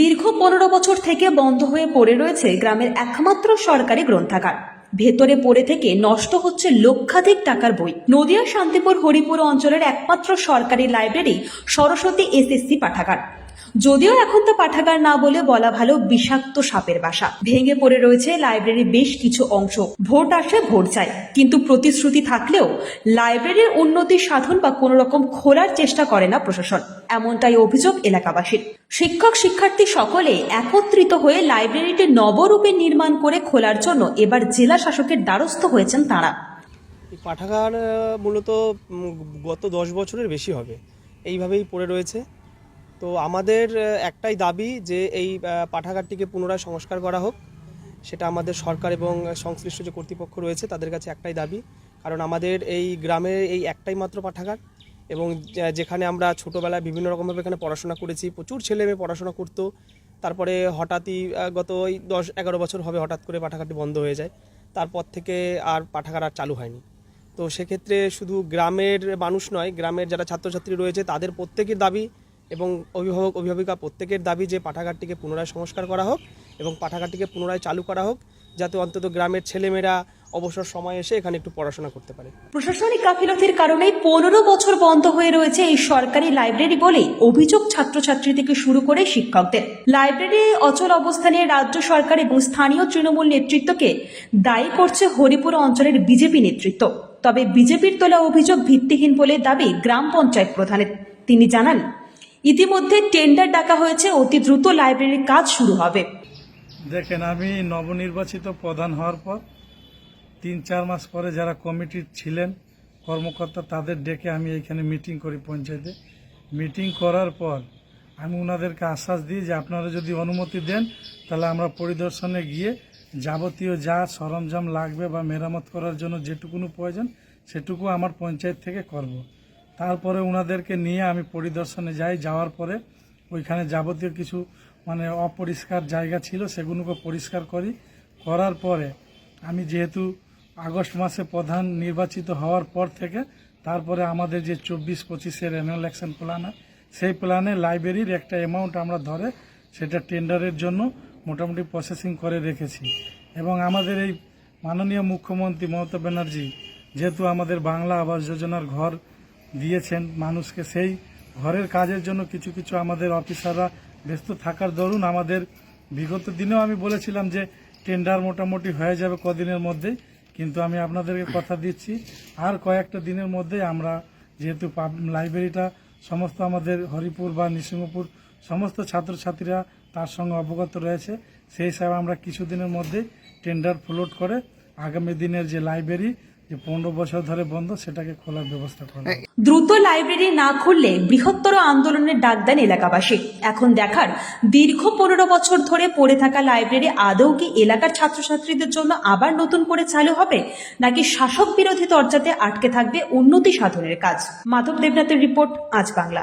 দীর্ঘ পনেরো বছর থেকে বন্ধ হয়ে পড়ে রয়েছে গ্রামের একমাত্র সরকারি গ্রন্থাগার। ভেতরে পড়ে থেকে নষ্ট হচ্ছে লক্ষাধিক টাকার বই। নদিয়া শান্তিপুর হরিপুর অঞ্চলের একমাত্র সরকারি লাইব্রেরি সরস্বতী এসএসসি পাঠাগার। যদিও এখন তো পাঠাগার না বলে বলা ভালো বিষাক্ত সাপের বাসা। ভেঙে পড়ে রয়েছে লাইব্রেরির বেশ কিছু অংশ। ভোট আসে, ভোট যায়। কিন্তু প্রতিশ্রুতি থাকলেও লাইব্রেরির উন্নতি সাধন বা কোনো রকম খোলার চেষ্টা করে না প্রশাসন। এমনটাই অভিযোগ এলাকাবাসীর। শিক্ষক, শিক্ষার্থী সকলে একত্রিত হয়ে লাইব্রেরিটি নবরূপে নির্মাণ করে খোলার জন্য এবার জেলা শাসকের দ্বারস্থ হয়েছেন তাঁরা। পাঠাগার মূলত গত দশ বছরের বেশি হবে। এইভাবেই পড়ে রয়েছে। তো আমাদের একটাই দাবি যে এই পাঠাগারটিকে পুনরায় সংস্কার করা হোক। সেটা আমাদের সরকার এবং সংশ্লিষ্ট যে কর্তৃপক্ষ রয়েছে, তাদের কাছে একটাই দাবি। কারণ আমাদের এই গ্রামে এই একটাই মাত্র পাঠাগার এবং যেখানে আমরা ছোটোবেলায় বিভিন্ন রকমভাবে এখানে পড়াশোনা করেছি। প্রচুর ছেলে মেয়ে পড়াশোনা করতো। তারপরে হঠাৎই গত ওই দশ, এগারো বছর হবে হঠাৎ করে পাঠাগারটি বন্ধ হয়ে যায়। তারপর থেকে আর পাঠাগার আর চালু হয়নি। তো সেক্ষেত্রে শুধু গ্রামের মানুষ নয়, গ্রামের যারা ছাত্রছাত্রী রয়েছে, তাদের প্রত্যেকের দাবি এবং অভিভাবক, অভিভাবিকা প্রত্যেকের দাবি যে পাঠাগারটিকে পুনরায় সংস্কার করা হোক এবং পাঠাগারটিকে পুনরায় চালু করা হোক, যাতে অন্তত গ্রামের ছেলেমেয়েরা অবসর সময় এসে এখানে একটু পড়াশোনা করতে পারে। প্রশাসনিক গাফিলতির কারণে পনেরো বছর বন্ধ হয়ে রয়েছে এই সরকারি লাইব্রেরি বলে অভিযোগ ছাত্রছাত্রী থেকে শুরু করে শিক্ষকদের। লাইব্রেরি অচল অবস্থানে রাজ্য সরকার এবং স্থানীয় তৃণমূল নেতৃত্বকে দায়ী করছে হরিপুর অঞ্চলের বিজেপি নেতৃত্ব। তবে বিজেপির তোলা অভিযোগ ভিত্তিহীন বলে দাবি গ্রাম পঞ্চায়েত প্রধানের। তিনি জানান ইতিমধ্যে টেন্ডার ডাকা হয়েছে, অতি দ্রুত লাইব্রেরির কাজ শুরু হবে দেখেন, আমি নবনির্বাচিত প্রধান হওয়ার পর তিন চার মাস পরে যারা কমিটির ছিলেন, কর্মকর্তা, তাদের ডেকে আমি এখানে মিটিং করি পঞ্চায়েতে মিটিং করার পর আমি ওনাদেরকে আশ্বাস দিই যে আপনারা যদি অনুমতি দেন, তাহলে আমরা পরিদর্শনে গিয়ে যাবতীয় যা সরঞ্জাম লাগবে বা মেরামত করার জন্য যেটুকুনো প্রয়োজন, সেটুকু আমার পঞ্চায়েত থেকে করব। তারপরে ওনাদেরকে নিয়ে আমি পরিদর্শনে যাই, যাওয়ার পরে ওইখানে যাবতীয় কিছু মানে অপরিষ্কার জায়গা ছিল সেগুলোকে পরিষ্কার করি। করার পরে আমি যেহেতু আগস্ট মাসে প্রধান নির্বাচিত হওয়ার পর থেকে তারপরে আমাদের যে চব্বিশ পঁচিশের অ্যানুয়াল অ্যাকশন প্ল্যান সেই প্ল্যানে লাইব্রেরির একটা অ্যামাউন্ট আমরা ধরে সেটা টেন্ডারের জন্য মোটামুটি প্রসেসিং করে রেখেছি। এবং আমাদের এই মাননীয় মুখ্যমন্ত্রী মমতা ব্যানার্জি যেহেতু আমাদের বাংলা আবাস যোজনার ঘর দিয়েছেন মানুষকে। সেই ঘরের কাজের জন্য কিছু কিছু আমাদের অফিসাররা ব্যস্ত থাকার দরুন আমাদের বিগত দিনেও আমি বলেছিলাম যে টেন্ডার মোটামুটি হয়ে যাবে কদিনের মধ্যে কিন্তু আমি আপনাদেরকে কথা দিচ্ছি, আর কয়েকটা দিনের মধ্যেই আমরা যেহেতু লাইব্রেরিটা সমস্ত আমাদের হরিপুর বা নৃসিংহপুর সমস্ত ছাত্রছাত্রীরা তার সঙ্গে অবগত রয়েছে, সেই হিসাবে আমরা কিছুদিনের মধ্যেই টেন্ডার ফ্লোট করে আগামী দিনের যে লাইব্রেরি যে পনেরো বছর ধরে বন্ধ, সেটাকে খোলার ব্যবস্থা করা দ্রুত লাইব্রেরি না খুললে বৃহত্তর আন্দোলনের ডাক দেন এলাকাবাসী। এখন দেখার দীর্ঘ পনেরো বছর ধরে পড়ে থাকা লাইব্রেরি আদৌ কি এলাকার ছাত্রছাত্রীদের জন্য আবার নতুন করে চালু হবে, নাকি শাসক বিরোধী দরজাতে আটকে থাকবে উন্নতি সাধনের কাজ? মাধব দেবনাথের রিপোর্ট, আজ বাংলা।